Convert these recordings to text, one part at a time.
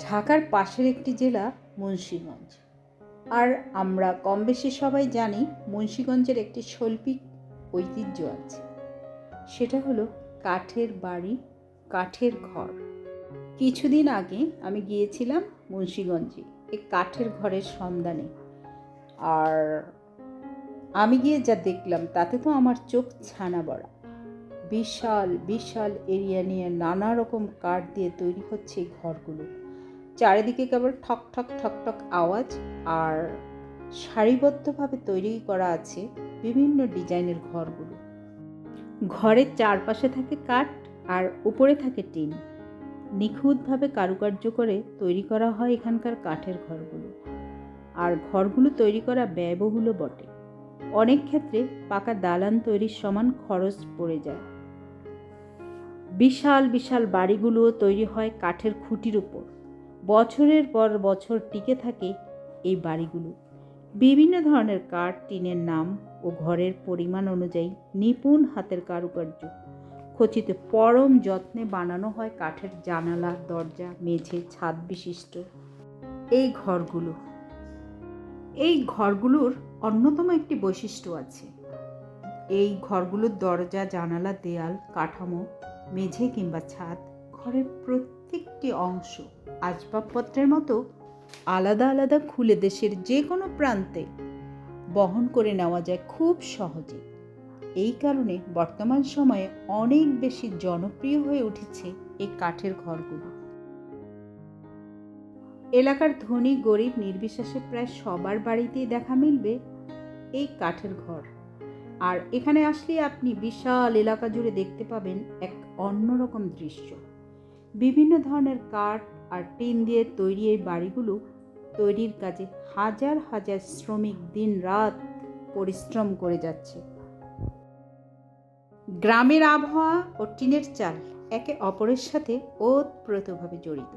ঢাকার পাশের একটি জেলা মুন্সীগঞ্জ। আর আমরা কম বেশি সবাই জানি মুন্সীগঞ্জের একটি শৈল্পিক ঐতিহ্য আছে। সেটা হলো কাঠের বাড়ি, কাঠের ঘর। কিছুদিন আগে আমি গিয়েছিলাম মুন্সীগঞ্জে, এই কাঠের ঘরের সন্ধানে। আর আমি গিয়ে যা দেখলাম, তাতে তো আমার চোখ ছানা বড়া। বিশাল বিশাল এরিয়া নিয়ে নানা রকম কাঠ দিয়ে তৈরি হচ্ছে ঘরগুলো। চারিদিকে কেবল ঠক ঠক ঠক ঠক আওয়াজ আর সারিবদ্ধভাবে তৈরি করা আছে বিভিন্ন ডিজাইনের ঘরগুলো। ঘরের চারপাশে থাকে কাঠ আর উপরে থাকে টিন। নিখুঁতভাবে কারুকার্য করে তৈরি করা হয় এখানকার কাঠের ঘরগুলো। আর ঘরগুলো তৈরি করা ব্যয়বহুলও বটে। অনেক ক্ষেত্রে পাকা দালান তৈরির সমান খরচ পড়ে যায়। বিশাল বিশাল বাড়িগুলোও তৈরি হয় কাঠের খুঁটির উপর। বছরের পর বছর টিকে থাকে এই বাড়িগুলো। বিভিন্ন ধরনের কাঠ, টিনের নাম ও ঘরের পরিমাণ অনুযায়ী নিপুণ হাতের কারুকার্য। খচিত পরম যত্নে বানানো হয় কাঠের জানালা, দরজা, মেঝে, ছাদ বিশিষ্ট। এই ঘরগুলো। এই ঘরগুলোর অন্যতম একটি বৈশিষ্ট্য আছে। এই ঘরগুলোর দরজা, জানালা, দেয়াল, কাঠামো, মেঝে কিংবা ছাদ ঘরের প্রত্যেকটি অংশ আসবাবপত্রের মতো আলাদা আলাদা খুলে দেশের যে কোনো প্রান্তে বহন করে নেওয়া যায় খুব সহজে। এই কারণে বর্তমান সময়ে অনেক বেশি জনপ্রিয় হয়ে উঠেছে এই কাঠের ঘরগুলো। এলাকার ধনী, গরিব, নির্বিশেষে প্রায় সবার বাড়িতেই দেখা মিলবে এই কাঠের ঘর। আর এখানে আসলে আপনি বিশাল এলাকা জুড়ে দেখতে পাবেন এক অন্যরকম দৃশ্য। বিভিন্ন ধরনের কাঠ আর টিন দিয়ে তৈরি এই বাড়িগুলো তৈরির কাজে হাজার হাজার শ্রমিক দিন রাত পরিশ্রম করে যাচ্ছে। গ্রামের আবহাওয়া ও টিনের চাল একে অপরের সাথে ওতপ্রোতভাবে জড়িত।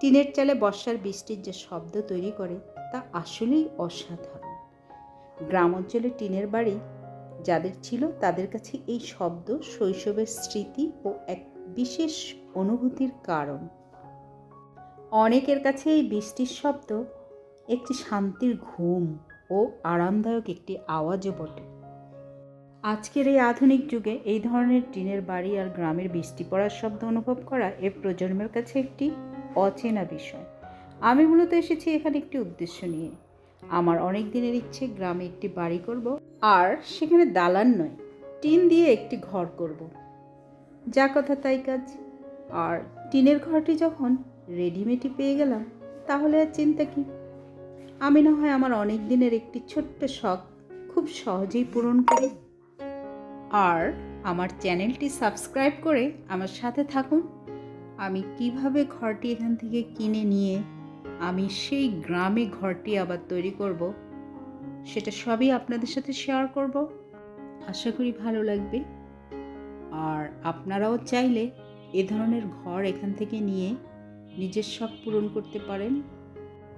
টিনের চালে বর্ষার বৃষ্টির যে শব্দ তৈরি করে তা আসলেই অসাধারণ। গ্রাম অঞ্চলে টিনের বাড়ি যাদের ছিল তাদের কাছে এই শব্দ শৈশবের স্মৃতি ও এক বিশেষ অনুভূতির কারণ। অনেকের কাছে এই বৃষ্টির শব্দ একটি শান্তির ঘুম ও আরামদায়ক একটি আওয়াজও বটে। আজকের এই আধুনিক যুগে এই ধরনের টিনের বাড়ি আর গ্রামের বৃষ্টি পড়ার শব্দ অনুভব করা এ প্রজন্মের কাছে একটি অচেনা বিষয়। আমি মূলত এসেছি এখানে একটি উদ্দেশ্য নিয়ে। আমার অনেক দিনের ইচ্ছে গ্রামে একটি বাড়ি করব আর সেখানে দালান নয়, টিন দিয়ে একটি ঘর করব। যা কথা তাই কাজ। আর টিনের ঘরটি যখন রেডিমেডই পেয়ে গেলাম, তাহলে আর চিন্তা কি? আমি না হয় আমার অনেক দিনের একটি ছোট্ট শখ খুব সহজেই পূরণ করি। আর আমার চ্যানেলটি সাবস্ক্রাইব করে আমার সাথে থাকুন। আমি কীভাবে ঘরটি এখান থেকে কিনে নিয়ে আমি সেই গ্রামে ঘরটি আবার তৈরি করব, সেটা সবই আপনাদের সাথে শেয়ার করব। আশা করি ভালো লাগবে। আর আপনারাও চাইলে এ ধরনের ঘর এখান থেকে নিয়ে নিজের শখ পূরণ করতে পারেন।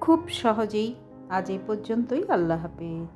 খুব সহজেই আজ এই পর্যন্তই। আল্লাহ হাফেজ।